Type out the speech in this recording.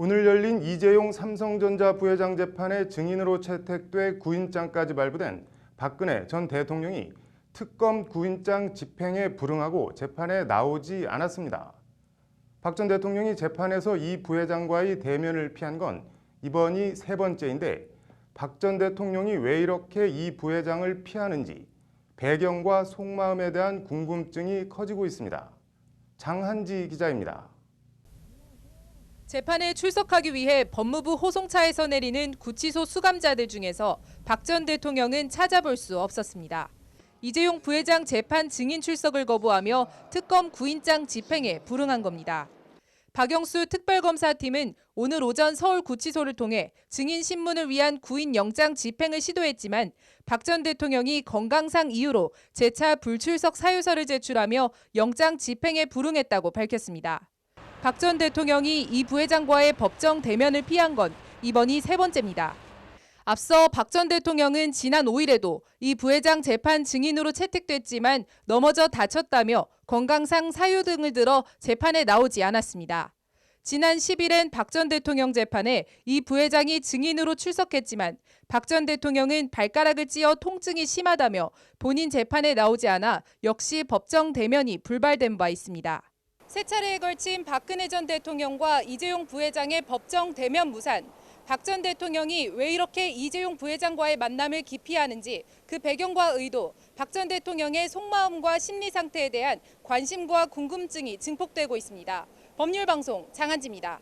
오늘 열린 이재용 삼성전자 부회장 재판의 증인으로 채택돼 구인장까지 발부된 박근혜 전 대통령이 특검 구인장 집행에 불응하고 재판에 나오지 않았습니다. 박 전 대통령이 재판에서 이 부회장과의 대면을 피한 건 이번이 세 번째인데 박 전 대통령이 왜 이렇게 이 부회장을 피하는지 배경과 속마음에 대한 궁금증이 커지고 있습니다. 장한지 기자입니다. 재판에 출석하기 위해 법무부 호송차에서 내리는 구치소 수감자들 중에서 박 전 대통령은 찾아볼 수 없었습니다. 이재용 부회장 재판 증인 출석을 거부하며 특검 구인장 집행에 불응한 겁니다. 박영수 특별검사팀은 오늘 오전 서울구치소를 통해 증인 신문을 위한 구인 영장 집행을 시도했지만 박 전 대통령이 건강상 이유로 재차 불출석 사유서를 제출하며 영장 집행에 불응했다고 밝혔습니다. 박 전 대통령이 이 부회장과의 법정 대면을 피한 건 이번이 세 번째입니다. 앞서 박 전 대통령은 지난 5일에도 이 부회장 재판 증인으로 채택됐지만 넘어져 다쳤다며 건강상 사유 등을 들어 재판에 나오지 않았습니다. 지난 10일엔 박 전 대통령 재판에 이 부회장이 증인으로 출석했지만 박 전 대통령은 발가락을 찧어 통증이 심하다며 본인 재판에 나오지 않아 역시 법정 대면이 불발된 바 있습니다. 세 차례에 걸친 박근혜 전 대통령과 이재용 부회장의 법정 대면 무산. 박 전 대통령이 왜 이렇게 이재용 부회장과의 만남을 기피하는지 그 배경과 의도, 박 전 대통령의 속마음과 심리 상태에 대한 관심과 궁금증이 증폭되고 있습니다. 법률방송 장한지입니다.